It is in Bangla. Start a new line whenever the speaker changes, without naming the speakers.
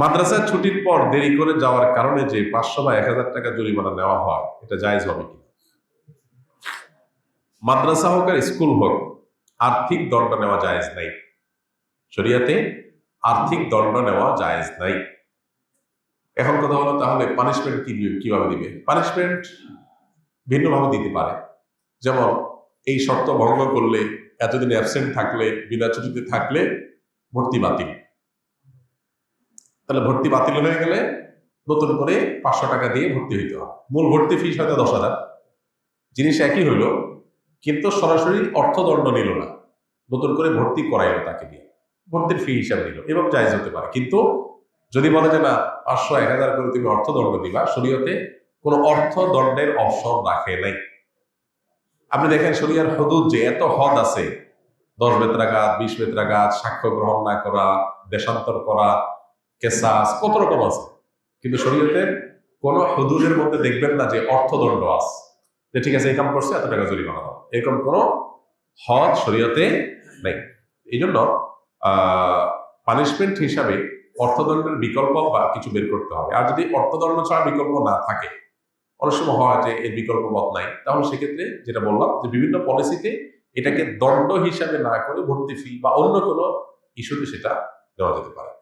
মাদ্রাসার ছুটির পর দেরি করে যাওয়ার কারণে যে পাঁচশো বা এক হাজার টাকা জরিমানা নেওয়া হয়, এটা জায়েজ হবে কি মাদ্রাসা হোক আর স্কুল হোক, আর্থিক দণ্ড নেওয়া জায়েজ নাই। শরিয়াতে আর্থিক দণ্ড নেওয়া জায়েজ নাই। এখন কথা হলো, তাহলে পানিশমেন্ট কি কীভাবে দিবে? পানিশমেন্ট ভিন্নভাবে দিতে পারে। যেমন, এই শর্ত ভঙ্গ করলে, এতদিন অ্যাবসেন্ট থাকলে, বিনা ছুটিতে থাকলে ভর্তি বাতিল। তাহলে ভর্তি বাতিল হয়ে গেলে নতুন করে পাঁচশো টাকা দিয়ে ভর্তি হইতে হবে। মূল ভর্তি ফিস হয়তো দশ হাজার। জিনিস একই হইল, কিন্তু সরাসরি অর্থদণ্ড নিল না। নতুন করে ভর্তি করাইলো তাকে দিয়ে। ভর্তির ফি হিসাবে নিল এবং জায়জ হতে পারে। কিন্তু যদি বলে যে না, পাঁচশো, এক হাজার করে তুমি অর্থদণ্ড দিবা, শরীয়তে কোনো অর্থদণ্ডের অপশন রাখে নাই। আপনি দেখেন শরিয়ার হদুদ যে এত হদ আছে, দশ বেত্রাঘাত, বিশ বেত্রাঘাত, সাক্ষ্য গ্রহণ না করা, দেশান্তর করা কেসাস, কত রকম আছে? কিন্তু শরীয়তের কোন হদুদের মধ্যে দেখবেন না যে অর্থদণ্ড আছে। যে ঠিক আছে, এই কাম করছে, এত টাকা জরিমানা দাও। এরকম কোন হদ শরীয়তে নেই। এই জন্য পানিশমেন্ট হিসাবে অর্থদণ্ডের বিকল্প বা কিছু বের করতে হবে। আর যদি অর্থদণ্ড ছাড়া বিকল্প না থাকে, অনেক সময় হয় যে এর বিকল্প মত নাই, তাহলে সেক্ষেত্রে যেটা বললাম যে বিভিন্ন পলিসিতে এটাকে দণ্ড হিসাবে না করে ভর্তি ফি বা অন্য কোনো ইস্যুতে সেটা দেওয়া যেতে পারে।